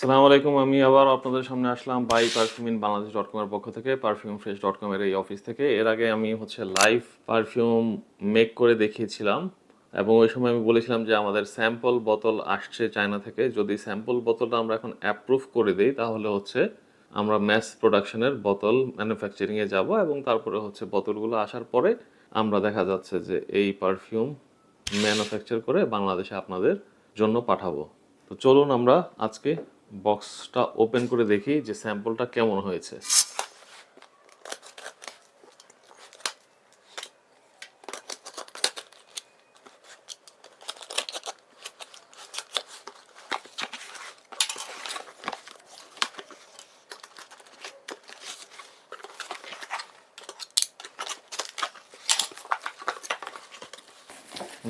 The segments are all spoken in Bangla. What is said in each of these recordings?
সালামু আলাইকুম, আমি আবার আপনাদের সামনে আসলাম buy perfume in Bangladesh dot কমের পক্ষ থেকে পারফিউম ফ্রেশ ডট কমের এই অফিস থেকে। এর আগে আমি হচ্ছে লাইভ পারফিউম মেক করে দেখিয়েছিলাম এবং ওই সময় আমি বলেছিলাম যে আমাদের স্যাম্পল বোতল আসছে চায়না থেকে। যদি স্যাম্পল বোতলটা আমরা এখন অ্যাপ্রুভ করে দিই, তাহলে হচ্ছে আমরা ম্যাস প্রোডাকশনের বোতল ম্যানুফ্যাকচারিংয়ে যাব এবং তারপরে হচ্ছে বোতলগুলো আসার পরে আমরা দেখা যাচ্ছে যে এই পারফিউম ম্যানুফ্যাকচার করে বাংলাদেশে আপনাদের জন্য পাঠাবো। তো চলুন আমরা আজকে বক্সটা ওপেন করে দেখি যে স্যাম্পলটা কেমন হয়েছে।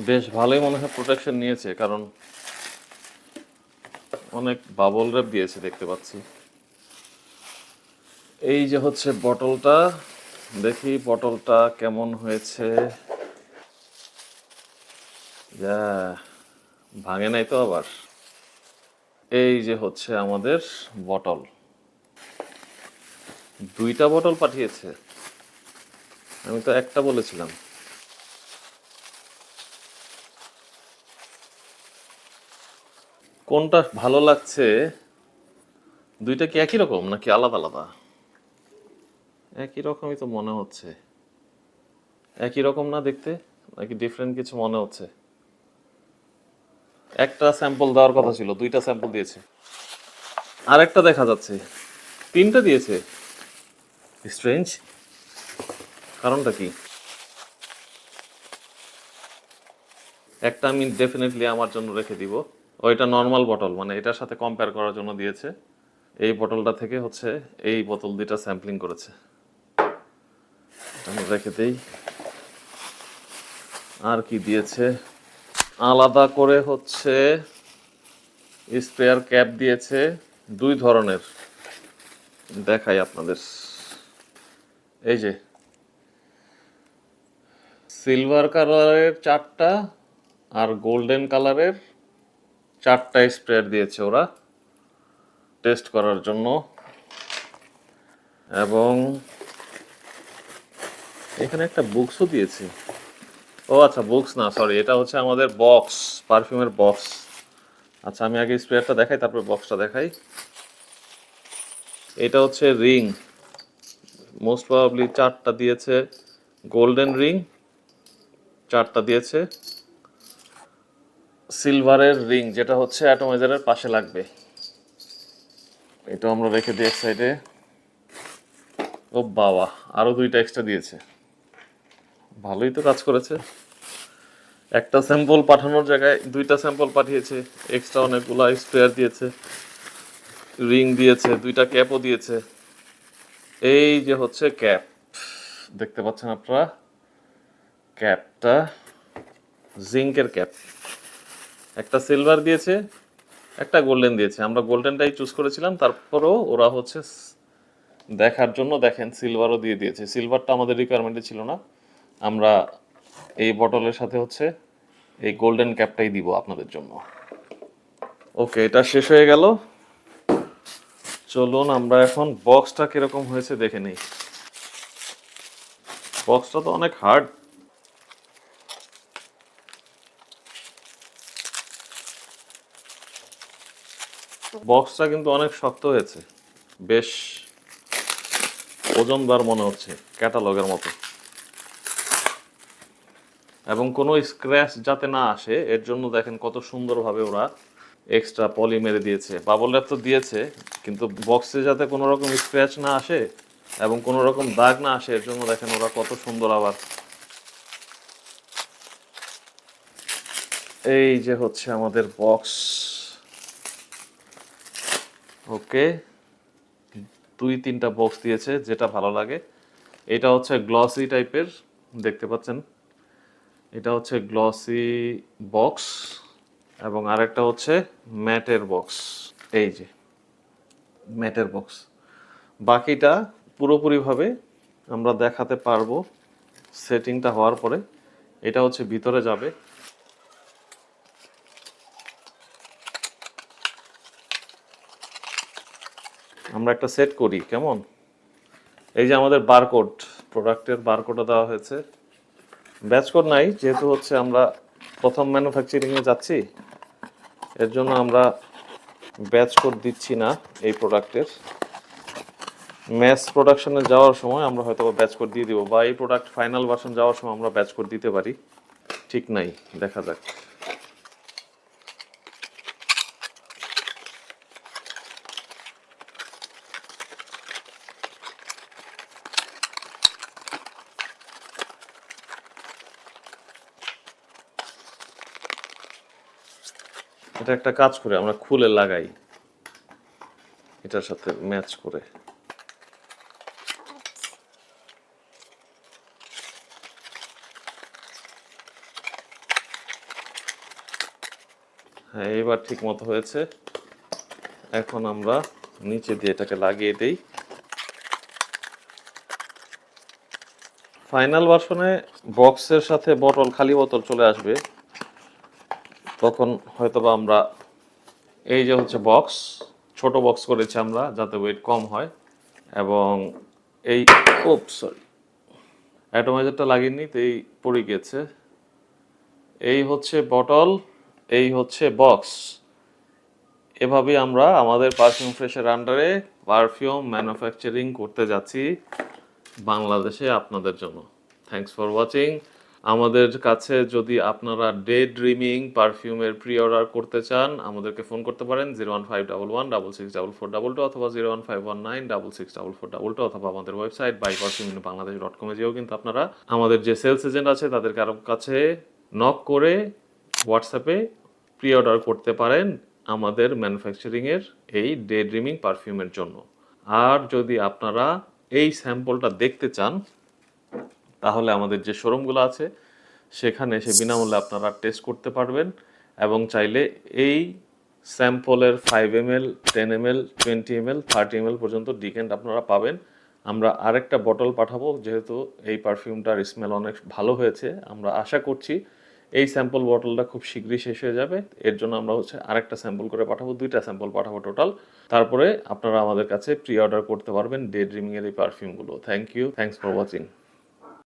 বেশ ভালোই মনে হয় প্রোটেকশন নিয়েছে, কারণ অনেক বাবল র্যাপ দিয়েছে দেখতে পাচ্ছি। এই যে হচ্ছে বটলটা দেখি বটলটা কেমন হয়েছে। যা, ভাঙে নাই তো আবার। এই যে হচ্ছে আমাদের বটল দুইটা বটল পাঠিয়েছে। আমি তো একটা বলেছিলাম। কোনটা ভালো লাগছে? দুইটা কি একই রকম নাকি আলাদা আলাদা? একই রকমই তো মনে হচ্ছে। একই রকম না দেখতে? নাকি ডিফারেন্ট কিছু মনে হচ্ছে? একটা স্যাম্পল দেওয়ার কথা ছিল দুইটা স্যাম্পল দিয়েছে। আরেকটা দেখা যাচ্ছে। তিনটা দিয়েছে। স্ট্রেঞ্জ কারণটা কি? একটা আমি ডেফিনেটলি আমার জন্য রেখে দিব। ওইটা নর্মাল বটল মানে এটার সাথে কম্পেয়ার করার জন্য দিয়েছে। এই বটলটা থেকে হচ্ছে এই বোতল দুইটা স্যাম্পলিং করেছে। আমি রেখে দেই। আর কি দিয়েছে? আলাদা করে হচ্ছে স্প্রেয়ার ক্যাপ দিয়েছে। দুই ধরনের। দেখাই আপনাদের। এই যে সিলভার কালারের চারটা আর গোল্ডেন কালারের চারটা স্প্রেয়ার দিয়েছে ওরা টেস্ট করার জন্য। এবং এখানে একটা বুকসও দিয়েছে। ও আচ্ছা বুকস না সরি এটা হচ্ছে আমাদের বক্স, পারফিউমের বক্স। আচ্ছা আমি আগে স্প্রেয়ারটা দেখাই, তারপরে বক্সটা দেখাই। এটা হচ্ছে রিং। মোস্ট প্রবাবলি চারটা দিয়েছে গোল্ডেন রিং চারটা দিয়েছে। সিলভারের রিং, যেটা হচ্ছে অ্যাটোমাইজারের পাশে লাগবে। এটা আমরা রেখে দিই এক সাইডে। ও বাবা আরও দুইটা এক্সট্রা দিয়েছে। ভালোই তো কাজ করেছে। একটা স্যাম্পল পাঠানোর জায়গায় দুইটা স্যাম্পল পাঠিয়েছে এক্সট্রা অনেকগুলো স্প্রেয়ার দিয়েছে রিং দিয়েছে, দুইটা ক্যাপও দিয়েছে। এই যে হচ্ছে ক্যাপ দেখতে পাচ্ছেন আপনারা? ক্যাপটা জিঙ্কের ক্যাপ একটা সিলভার দিয়েছে, একটা গোল্ডেন দিয়েছে। আমরা গোল্ডেনটাই চুজ করেছিলাম, তারপরও ওরা হচ্ছে দেখার জন্য দেখেন সিলভারও দিয়ে দিয়েছে। সিলভারটা আমাদের রিকোয়ারমেন্টে ছিল না। আমরা এই বটলের সাথে হচ্ছে এই গোল্ডেন ক্যাপটাই দিব আপনাদের জন্য। ওকে, এটা শেষ হয়ে গেল। চলুন আমরা এখন বক্সটা কীরকম হয়েছে দেখে নেই। বক্সটা তো অনেক হার্ড বক্সটা কিন্তু অনেক শক্ত হয়েছে। বেশ ওজনদার মনে হচ্ছে ক্যাটালগের মতো। এবং কোনো স্ক্র্যাচ যাতে না আসে, এর জন্য দেখেন কত সুন্দরভাবে ওরা এক্সট্রা পলি মেরে দিয়েছে। বাবল র্যাপ তো দিয়েছে, কিন্তু বক্সে যাতে কোনো রকম স্ক্র্যাচ না আসে এবং কোনো রকম দাগ না আসে, এর জন্য দেখেন ওরা কত সুন্দর আবার। এই যে হচ্ছে আমাদের বক্স ওকে। দুই, তিনটা বক্স দিয়েছে, যেটা ভালো লাগে। এটা হচ্ছে গ্লসি টাইপের দেখতে পাচ্ছেন? এটা হচ্ছে গ্লসি বক্স এবং আরেকটা হচ্ছে ম্যাটের বক্স এই যে ম্যাটের বক্স বাকিটা পুরোপুরিভাবে আমরা দেখাতে পারব সেটিংটা হওয়ার পরে। এটা হচ্ছে ভিতরে যাবে। আমরা একটা সেট করি, কেমন? এই যে আমাদের বারকোড প্রোডাক্টের বারকোডও দেওয়া হয়েছে। ব্যাচ কোড নাই, যেহেতু হচ্ছে আমরা প্রথম ম্যানুফ্যাকচারিংয়ে যাচ্ছি, এর জন্য আমরা ব্যাচ কোড দিচ্ছি না এই প্রোডাক্টের ম্যাস প্রোডাকশনে যাওয়ার সময় আমরা হয়তো ব্যাচ কোড দিয়ে দিব, বা এই প্রোডাক্ট ফাইনাল ভার্সন যাওয়ার সময় আমরা ব্যাচ কোড দিতে পারি। ঠিক নাই, দেখা যাক। এটা একটা কাজ করে, আমরা খুলে লাগাই। এটার সাথে ম্যাচ করে। হ্যাঁ এবার ঠিক মতো হয়েছে। এখন আমরা নিচে দিয়ে এটাকে লাগিয়ে দেই। ফাইনাল ভার্সনে বক্সের সাথে বটল খালি বোতল চলে আসবে। তখন হয়তোবা আমরা এই যে হচ্ছে বক্স ছোট বক্স করেছি আমরা যাতে ওয়েট কম হয়। এবং এই ওপ সরি অ্যাটোমাইজারটা লাগিয়ে তো এই পড়ে গেছে। এই হচ্ছে বটল এই হচ্ছে বক্স এভাবে আমরা আমাদের পারফিউম ফ্রেশের আন্ডারে পারফিউম ম্যানুফ্যাকচারিং করতে যাচ্ছি বাংলাদেশে আপনাদের জন্য। থ্যাঙ্কস ফর ওয়াচিং আমাদের কাছে যদি আপনারা ডে ড্রিমিং পারফিউমের প্রি অর্ডার করতে চান, আমাদেরকে ফোন করতে পারেন zero one five double one double six double four double two অথবা zero one five one nine double six double four double two অথবা আমাদের website buy perfume Bangladesh dot কমে যেও কিন্তু আপনারা আমাদের যে সেলস এজেন্ট আছে তাদের কারও কাছে নক করে হোয়াটসঅ্যাপে প্রি অর্ডার করতে পারেন আমাদের ম্যানুফ্যাকচারিংয়ের এই ডে ড্রিমিং পারফিউমের জন্য। আর যদি আপনারা এই স্যাম্পলটা দেখতে চান তাহলে আমাদের যে শোরুমগুলো আছে, সেখানে এসে বিনামূল্যে আপনারা টেস্ট করতে পারবেন এবং চাইলে এই স্যাম্পলের five M L ten M L twenty M L thirty M L পর্যন্ত ডিকেন্ট আপনারা পাবেন। আমরা আরেকটা বটল পাঠাবো, যেহেতু এই পারফিউমটার স্মেল অনেক ভালো হয়েছে। আমরা আশা করছি এই স্যাম্পল বটলটা খুব শীঘ্রই শেষ হয়ে যাবে। এর জন্য আমরা হচ্ছে আরেকটা স্যাম্পল করে পাঠাবো, দুইটা স্যাম্পল পাঠাবো টোটাল তারপরে আপনারা আমাদের কাছে প্রি অর্ডার করতে পারবেন ডে ড্রিমিংয়ের এই পারফিউমগুলো thank you thanks for watching